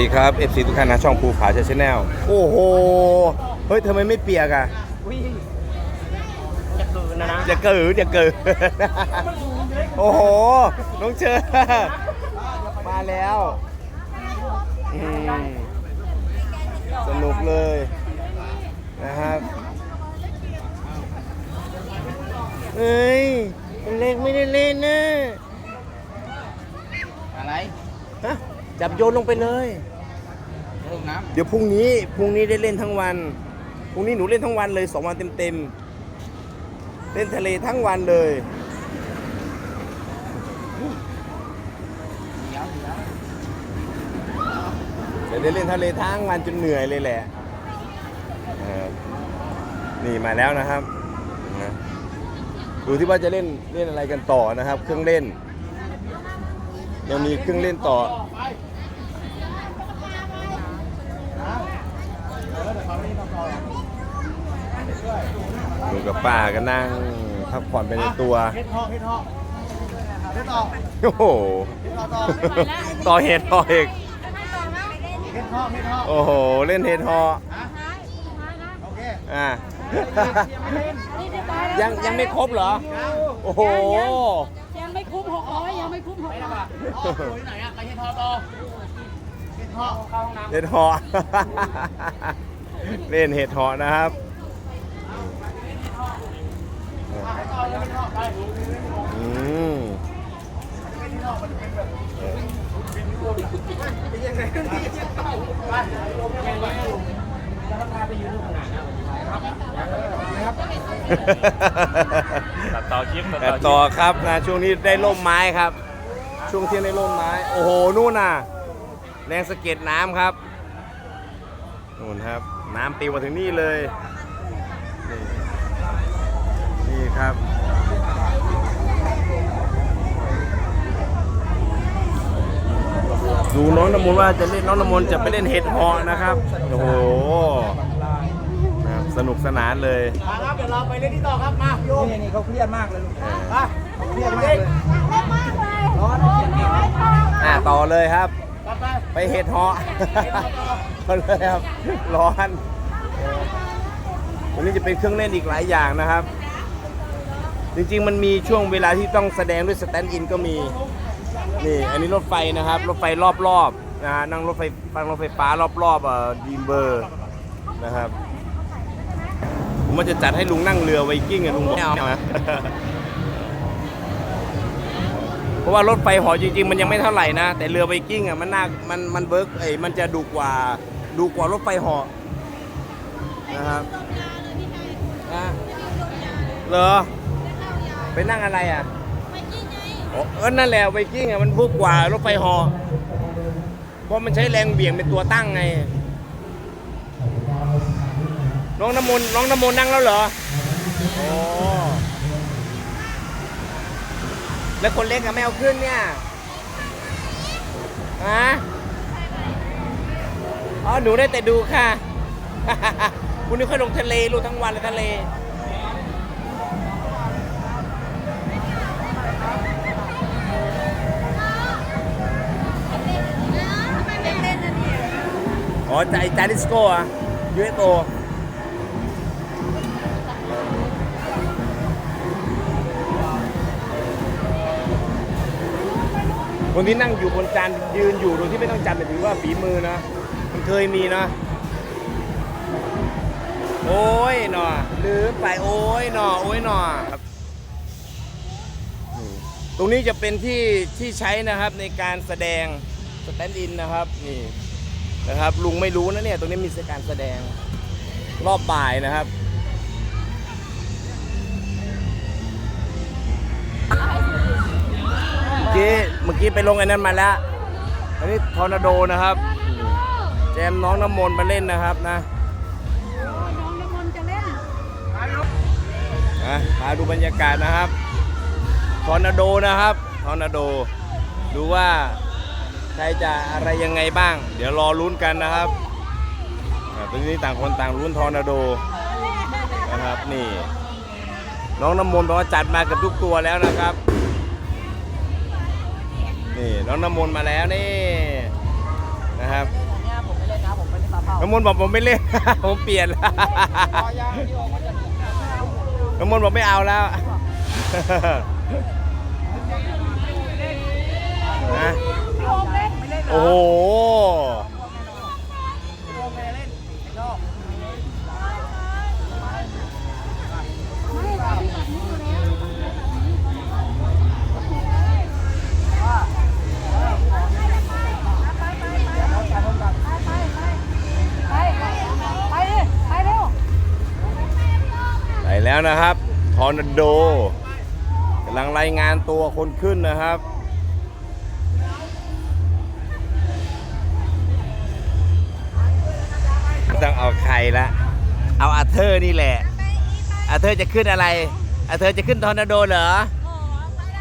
ดีครับ FC ทุกท่านนะช่องภูผาชาแนลโอ้โห เฮ้ยทำไมไม่เปียกอะวิ่งจะเกินนะนะอย่าเกิดอย่าเกิด โอ้โห น้องเชอมาแล้วอืมสนุกเลยนะครับเอ้ยเล็กไม่ได้เล่นนะ อะไร ฮะจับ โยนลงไปเลย ลงน้เดี๋ยวพรุ่งนี้พรุ่งนี้ได้เล่นทั้งวันพรุ่งนี้หนูเล่นทั้งวันเลยสองวันเต็มๆเล่นทะเลทั้งวันเลยำเดี๋ยวเดี๋ยวเดี๋ยวได้เล่นทะเลทั้งวันจนเหนื่อยเลยแหละเออนี่มาแล้วนะครับนะดูที่ว่าจะเล่นเล่นอะไรกันต่อนะครับ เครื่องเล่น ยังมีเครื่องเล่นต่อ กับป้าก็นั่งพักผ่อนไปในตัว เฮ็ดทอเฮ็ดทอเฮ็ดต่อโอ้โหต่อเหตุต่อเอกเฮ็ดทอเฮ็ดทอโอ้โห เล่นเฮดฮอโอเคอะยังยังไม่ครบเหรอ โอ้โห ยังไม่คุ้มหกร้อยยังไม่คุ้มหกร้อยอ๋อตัวที่ไหนอะไปเฮ็ดทอต่อเฮ็ดทอเข้าห้องน้ำเฮดฮอ เล่นเฮดฮอนะครับต่ อืมเป็นยังไงนี่ไปแล้วพาไปยืนตรงไหนนะครับนะครับตัดต่อคลิปแต่ต่อครับนะช่วงนี้ได้ร่มไม้ครับ ช่วงเที่ยงได้ร่มไม้ โอ้โหนู่นน่ะ แรงสะเก็ดน้ำครับนู่นครับ น้ำปิวมาถึงนี่เลยนี่ นี่ครับ ดูน้องน้ำมนต์ว่าจะเล่นน้องน้ำมนต์จะไปเล่นเห็ดเหาะนะครับ โอ้โหนะครับสนุกสนานเลยมาครับเดี๋ยวเราไปเล่นที่ต่อครับมาโยมนี่เขาเครียดมากเลยลูกเออไปเครียดมากเลยร้อนอะต่อเลยครับ ไปไปไปเห็ดเหาะก็เลยครับร้อนวันนี้จะเป็นเครื่องเล่นอีกหลายอย่างนะครับ จริง ๆ มันมีช่วงเวลาที่ต้องแสดงด้วยสแตนด์อินก็มี นี่ อันนี้รถไฟนะครับ รถไฟรอบๆนะฮะนั่งรถไฟฟังรถไฟฟ้ารอบๆเอ่อดีมเบอร์นะครับ ผมว่าจะจัดให้ลุงนั่งเรือไวกิ้งอะลุงบอกไม่เอานะ เพราะว่ารถไฟเหอจริง ๆ มันยังไม่เท่าไหร่นะ แต่เรือไวกิ้งอะมันน่ามันมันเบิร์กเอ้ยมันจะดูกว่าดูกว่ารถไฟเหอนะครับอะเหรอ ไปนั่งอะไรอะอ๋อเออนั่นแหละไวกิ้งอะมันพุกกว่ารถไฟเหอเพราะมันใช้แรงเบี่ยงเป็นตัวตั้งไง น้องน้ำมนต์น้องน้ำมนต์นั่งแล้วเหรอโอ้แล้วคนเล็กกับไม่เอาขึ้นเนี่ยฮะอ๋อหนูได้แต่ดูค่ะ คุณนี่ค่อยลงทะเลลูกทั้งวันเลยทะเล อ๋อจาจาริสโกอะยูเอสโอคนที่นั่งอยู่บนจานยืนอยู่โดยที่ไม่ต้องจับถือว่าฝีมือนะ มันเคยมีนะ โอ้ยหนอลืมไปโอ้ยหนอโอ้ยหนอครับตรงนี้จะเป็นที่ที่ใช้นะครับในการแสดงสแตนด์อินนะครับนี่ นะครับ ลุงไม่รู้นะเนี่ย ตรงนี้มีการแสดงรอบบ่ายนะครับเมื่อกี้เมื่อกี้ไปลงไอ้นั้นมาแล้ว อันนี้ทอร์นาโดนะครับ แจมน้องน้ำมนต์มาเล่นนะครับนะน้องน้ำมนต์จะเล่นนะพาดูบรรยากาศนะครับ ทอร์นาโดนะครับ ทอร์นาโด ดูว่า ใครจะอะไรยังไงบ้าง เดี๋ยวรอลุ้นกันนะครับอ่าตอนนี้ต่างคนต่างลุ้นทอร์นาโดนะครับนี่ น้องน้ำมนต์บอกว่าจัดมาเกับทุกตัวแล้วนะครับ นี่น้องน้ำมนต์มาแล้วนี่นะครับน้ำมนต์บอกผมไม่เล่น ผมเปลี่ยนแล้วพอยางที่ออกมาจากน้ำมนต์บอกไม่เอาแล้วนะพี่ โอ้โหไปไปไปดิไปเร็วไปแล้วนะครับทอร์นาโดกำลังรายงานตัวคนขึ้นนะครับ ต้องเอาใครละ เอาอาเธอร์นี่แหละ อาเธอร์จะขึ้นอะไร อาเธอร์จะขึ้นทอร์นาโดเหรอ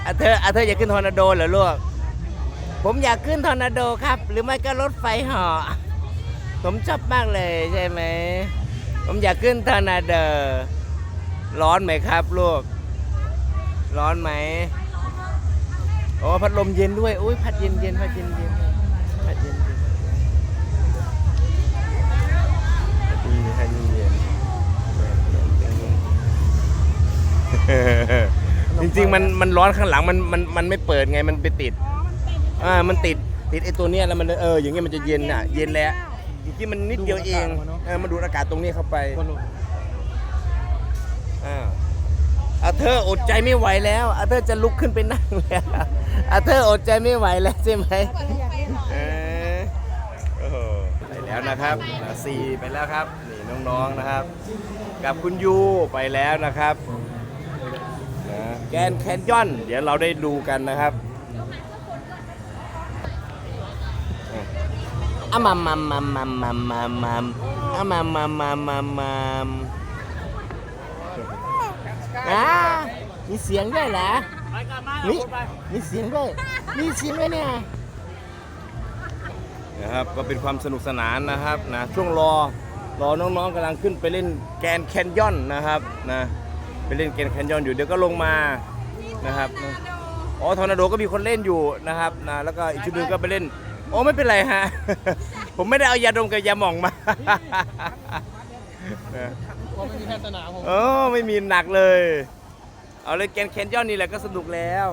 อาเธอร์อาเธอร์จะขึ้นทอร์นาโดเหรอลูก ผมอยากขึ้นทอร์นาโดครับ หรือไม่ก็รถไฟเหาะ ผมชอบมากเลยใช่ไหม ผมอยากขึ้นทอร์นาโด ร้อนไหมครับลูก ร้อนไหมโอ้พัดลมเย็นด้วย อุ้ยพัดเย็นเย็นพัดเย็นเย็น จริงๆมันมันร้อนข้างหลังมันมันมันไม่เปิดไงมันไปติดอ่ามันติดติดไอ้ตัวเนี้ยแล้วมันเอออย่างเงี้ยมันจะเย็นอะ เย็นแล้วจริงๆมันนิดเดียวเองเออมันดูดอากาศตรงนี้เข้าไปคนหลุดอ่าอาเธอร์อดใจไม่ไหวแล้วอาเธอร์จะลุกขึ้นไปนั่งแล้วอาเธอร์อดใจไม่ไหวแล้วใช่ไหมเออโอ้โหไปแล้วนะครับนะสี่ไปแล้วครับนี่น้องๆนะครับ กับคุณยูไปแล้วนะครับนะ แกรนด์แคนยอน เดี๋ยวเราได้ดูกันนะครับอะมัมมัมมัมมัมมัมมัมมัมอะมัมมัมมัมมัมมัมอ่ามีเสียงด้วยเหรอไปกลับมาเฮ้ยไปมีเสียงด้วยมีเสียงด้วยเนี่ยนะครับก็เป็นความสนุกสนานนะครับนะช่วงรอรอน้องๆกำลังขึ้นไปเล่นแกรนด์แคนยอนนะครับนะ ไปเล่นแกรนด์แคนยอนอยู่เดี๋ยวก็ลงมานะครับนะอ๋อทอร์นาโดก็มีคนเล่นอยู่นะครับนะแล้วก็อีกชุดหนึงก็ไปเล่นโอ้ไม่เป็นไรฮะ ผมไม่ได้เอายาดมกับยาหม่องมานะเพราะไม่มีแค่สนามผมเออไม่มีหนักเลย เอาเลยแกนแคนยอนนี่แหละก็สนุกแล้ว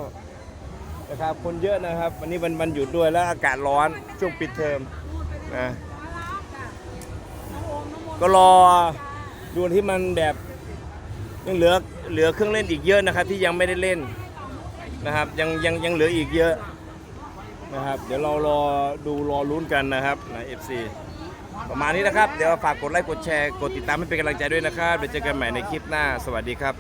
นะครับคนเยอะนะครับ วันนี้วันวันหยุดด้วยแล้วอากาศร้อนช่วงปิดเทอมนะก็รอดูที่มันแบบ ยังเหลือเหลือเครื่องเล่นอีกเยอะนะครับที่ยังไม่ได้เล่นนะครับยังยังยังเหลืออีกเยอะนะครับเดี๋ยวเรารอดูรอลุ้นกันนะครับนะ FC ประมาณนี้นะครับ เดี๋ยวฝากกดไลค์กดแชร์ กดติดตามให้เป็นกำลังใจด้วยนะครับเดี๋ยวเจอกันใหม่ในคลิปหน้า สวัสดีครับ